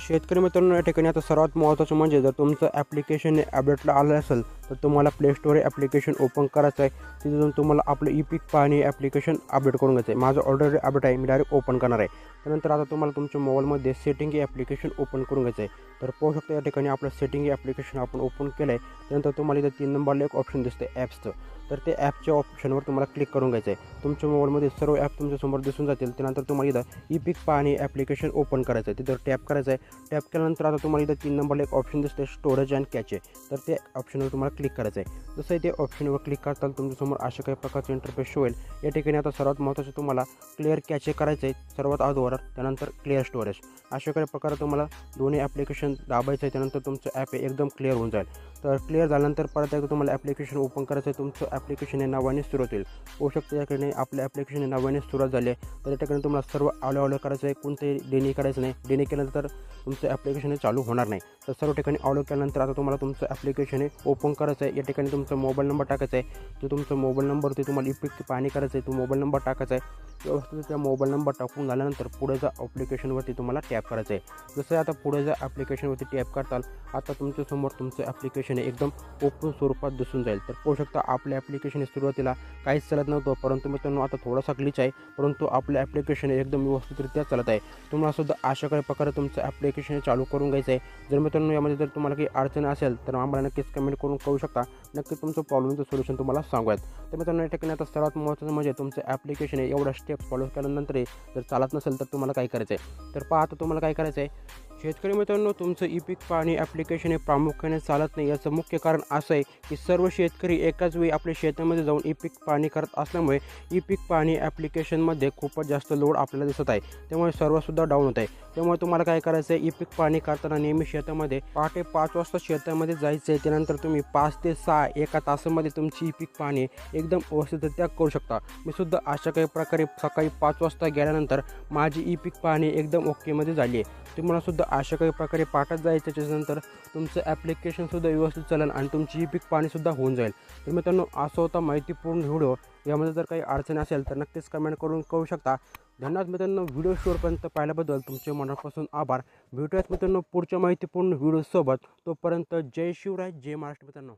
शेतकरी मित्रांनो या ठिकाणी आता सर्वात महत्त्वाचं म्हणजे जर तुमचं ॲप्लिकेशन अपडेटला आलं असेल तर तुम्हाला प्ले स्टोर हे ॲप्लिकेशन ओपन करायचं आहे. तिथे जाऊन तुम्हाला आपलं ई पीक पाहणी ॲप्लिकेशन अपडेट करून घ्यायचं आहे. माझं ऑर्डर अपडेट आहे मी डायरेक्ट ओपन करणार आहे. त्यानंतर आता तुम्हाला तुमच्या मोबाईलमध्ये सेटिंग हे ॲप्लिकेशन ओपन करून घ्यायचं आहे. तर पाहू शकता या ठिकाणी आपलं सेटिंग हे ॲप्लिकेशन आपण ओपन केलं आहे त्यानंतर तुम्हाला इथं तीन नंबरला एक ऑप्शन दिसतं ॲप्सचं तर ते ॲपच्या ऑप्शनवर तुम्हाला क्लिक करून घ्यायचं आहे. तुमच्या मोबाईलमध्ये सर्व ॲप तुमच्यासमोर दिसून जातील. त्यानंतर तुम्हाला इथं ई पिक पाणी ॲप्लिकेशन ओपन करायचं आहे. तिथं टॅप करायचं आहे. टॅप केल्यानंतर आता तुम्हाला इथं तीन नंबरला एक ऑप्शन दिसते स्टोरेज अँड कॅचे तर ते ऑप्शनवर तुम्हाला क्लिक करायचं आहे. जसं ते ऑप्शनवर क्लिक करताल तुमच्यासमोर अशा काही प्रकारचे इंटरफेस होईल. या ठिकाणी आता सर्वात महत्त्वाचं तुम्हाला क्लिअर कॅचे करायचं आहे. सर्वात अगोदर त्यानंतर क्लिअर स्टोरेज अशा काही प्रकारे तुम्हाला दोन्ही ॲप्लिकेशन दाबायचं आहे त्यानंतर तुमचं ॲप हे एकदम क्लिअर होऊन जाईल. तर क्लिअर झाल्यानंतर परत एकदा तुम्हाला ॲप्लिकेशन ओपन करायचं आहे तुमचं ॲप्लिकेशन हे नावाने सुरुवात होईल होऊ शकतं या ठिकाणी आपल्या ॲप्लिकेशन हे नावाने सुरुवात झाली आहे. तर या ठिकाणी तुम्हाला सर्व आवलं आवलं करायचं आहे कोणतेही डेनी करायचं नाही. डेनी केल्यानंतर तुमचं ॲप्लिकेशन हे चालू होणार नाही. तर सर्व ठिकाणी आवलं केल्यानंतर आता तुम्हाला तुमचं ॲप्लिकेशन हे ओपन करायचं आहे. या ठिकाणी तुमचा मोबाईल नंबर टाकायचा आहे. जो तुमचा मोबाईल नंबर ते तुम्हाला इफेक्ट पाणी करायचं आहे तो मोबाईल नंबर टाकायचा आहे. व्यवस्थित त्या मोबाईल नंबर टाकून झाल्यानंतर पुढे जा ॲप्लिकेशनवरती तुम्हाला टॅप करायचं आहे. जसं आता पुढे जा ॲप्लिकेशनवरती टॅप करताल आता तुमच्यासमोर तुमचं ॲप्लिकेशन एकदम ओपन स्वरूपात दिसून जाईल. तर पाहू शकता आपलं ॲप्लिकेशन सुरुवातीला काहीच चालत नव्हतं परंतु मित्रांनो आता थोडासा ग्लिच आहे परंतु आपलं ॲप्लिकेशन एकदम व्यवस्थितरित्या चालत आहे. तुम्हाला सुद्धा अशा काही प्रकारे तुमचं ॲप्लिकेशन चालू करून घ्यायचं आहे. जर मित्रांनो यामध्ये जर तुम्हाला काही अडचण असेल तर आम्हाला नक्कीच कमेंट करून कळू शकता. नक्कीच तुमचं प्रॉब्लेमचं सोल्युशन तुम्हाला सांगूयात. तर मित्रांनो या ठिकाणी आता सर्वात महत्त्वाचं म्हणजे तुमचं ॲप्लिकेशन एवढं स्टेप्स फॉलो केल्यानंतर जर चालत नसेल तर तुम्हाला काय करायचं आहे तर पहा आता तुम्हाला काय करायचं आहे शेतकरी मित्रांनो तुमचं ई पीक पाहणी ॲप्लिकेशन हे प्रामुख्याने चालत नाही. याचं मुख्य कारण असं आहे की सर्व शेतकरी एकाच वेळी आपल्या शेतामध्ये जाऊन ई पीक पाहणी करत असल्यामुळे ई पीक पाहणी ॲप्लिकेशनमध्ये खूपच जास्त लोड आपल्याला दिसत आहे. त्यामुळे सर्वसुद्धा डाऊन होत आहे. त्यामुळे तुम्हाला काय करायचं आहे ई पीक पाहणी करताना नेहमी शेतामध्ये पहाटे पाच वाजता शेतामध्ये जायचं आहे त्यानंतर तुम्ही पाच ते सहा एका तासामध्ये तुमची ई पीक पाहणी एकदम व्यवस्थितरित्या करू शकता. मी सुद्धा अशा काही प्रकारे सकाळी पाच वाजता गेल्यानंतर माझी ई पीक पाहणी एकदम ओकेमध्ये झाली आहे. तुम्हाला सुद्धा अशा काही प्रकारे पाठत जायचं त्याच्यानंतर तुमचं ॲप्लिकेशनसुद्धा व्यवस्थित चालेल आणि तुमची ही पीक पाणीसुद्धा होऊन जाईल. तर मित्रांनो असं होता माहितीपूर्ण व्हिडिओ. यामध्ये जर काही अडचण असेल तर नक्कीच कमेंट करून कळू शकता. धन्यवाद मित्रांनो व्हिडिओ शेवटपर्यंत पाहिल्याबद्दल तुमचे मनापासून आभार. भेटूयात मित्रांनो पुढच्या माहितीपूर्ण व्हिडिओसोबत. तोपर्यंत जय शिवराय जय महाराष्ट्र मित्रांनो.